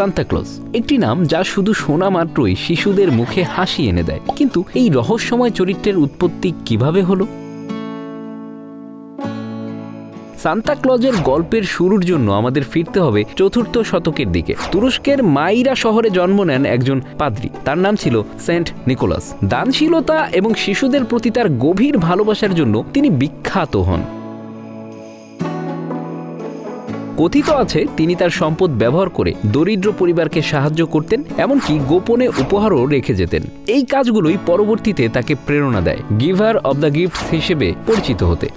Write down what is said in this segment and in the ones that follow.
Santa Claus একটি নাম যা শুধু শোনা মাত্রই শিশুদের মুখে হাসি এনে দেয়। কিন্তু এই রহস্যময় চরিত্রের উৎপত্তি কীভাবে হলো? সান্তাক্লজের গল্পের শুরুর জন্য আমাদের ফিরতে হবে চতুর্থ শতকের দিকে। তুরস্কের মাইরা শহরে জন্ম নেন একজন পাদ্রী। তার নাম ছিল সেন্ট নিকোলাস। দানশীলতা এবং শিশুদের প্রতি তার গভীর ভালোবাসার জন্য তিনি বিখ্যাত হন। কথিত আছে, তিনি তার সম্পদ ব্যবহার করে দরিদ্র পরিবারকে সাহায্য করতেন, এমনকি গোপনে উপহারও রেখে যেতেন। এই কাজগুলোই পরবর্তীতে তাকে প্রেরণা দেয়, গিভার অব দ্য গিফটস হিসেবে পরিচিত হতে।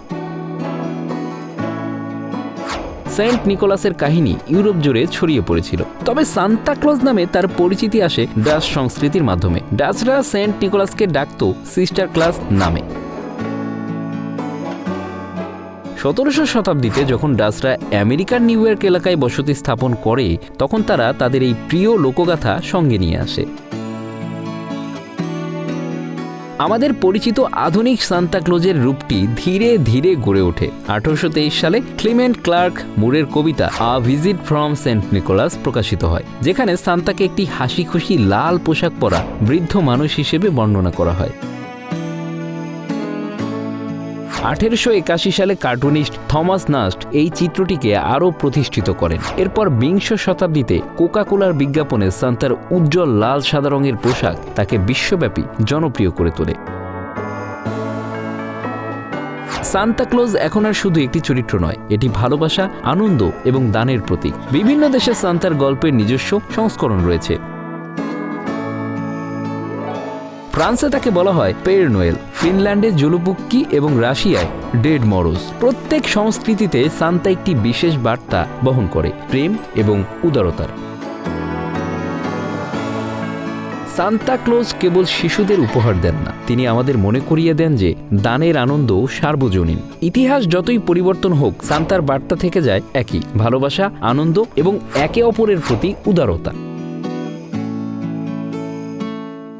সেন্ট নিকোলাসের কাহিনী ইউরোপ জুড়ে ছড়িয়ে পড়েছিল। তবে সান্তাক্লজ নামে তার পরিচিতি আসে ডাচ সংস্কৃতির মাধ্যমে। ডাচরা সেন্ট নিকোলাসকে ডাকত সিস্টার ক্লাস নামে। সতেরোশো শতাব্দীতে যখন ডাচরা আমেরিকার নিউ ইয়র্ক এলাকায় বসতি স্থাপন করে, তখন তারা তাদের এই প্রিয় লোকগাথা সঙ্গে নিয়ে আসে। আমাদের পরিচিত আধুনিক সান্তাক্লোজের রূপটি ধীরে ধীরে গড়ে ওঠে। আঠারোশো তেইশ সালে ক্লিমেন্ট ক্লার্ক মুরের কবিতা a visit from Saint Nicholas প্রকাশিত হয়, যেখানে সান্তাকে একটি হাসি খুশি লাল পোশাক পরা বৃদ্ধ মানুষ হিসেবে বর্ণনা করা হয়। আঠেরোশো একাশি সালে কার্টুনিস্ট থমাস নাস্ট এই চিত্রটিকে আরও প্রতিষ্ঠিত করেন। এরপর বিংশ শতাব্দীতে কোকা কোলার বিজ্ঞাপনে সান্তার উজ্জ্বল লাল সাদা রঙের পোশাক তাকে বিশ্বব্যাপী জনপ্রিয় করে তোলে। সান্তাক্লোজ এখন আর শুধু একটি চরিত্র নয়, এটি ভালোবাসা, আনন্দ এবং দানের প্রতীক। বিভিন্ন দেশে সান্তার গল্পের নিজস্ব সংস্করণ রয়েছে। ফ্রান্সে তাকে বলা হয় পের নোয়েল, ফিনল্যান্ডে জুলুপুক্কি এবং রাশিয়ায় ডেড মরোস প্রত্যেক সংস্কৃতিতে সান্তা একটি বিশেষ বার্তা বহন করে, প্রেম এবং উদারতার। সান্তা ক্লোজ কেবল শিশুদের উপহার দেন না, তিনি আমাদের মনে করিয়ে দেন যে দানের আনন্দ সার্বজনীন। ইতিহাস যতই পরিবর্তন হোক, সান্তার বার্তা থেকে যায় একই, ভালোবাসা, আনন্দ এবং একে অপরের প্রতি উদারতা।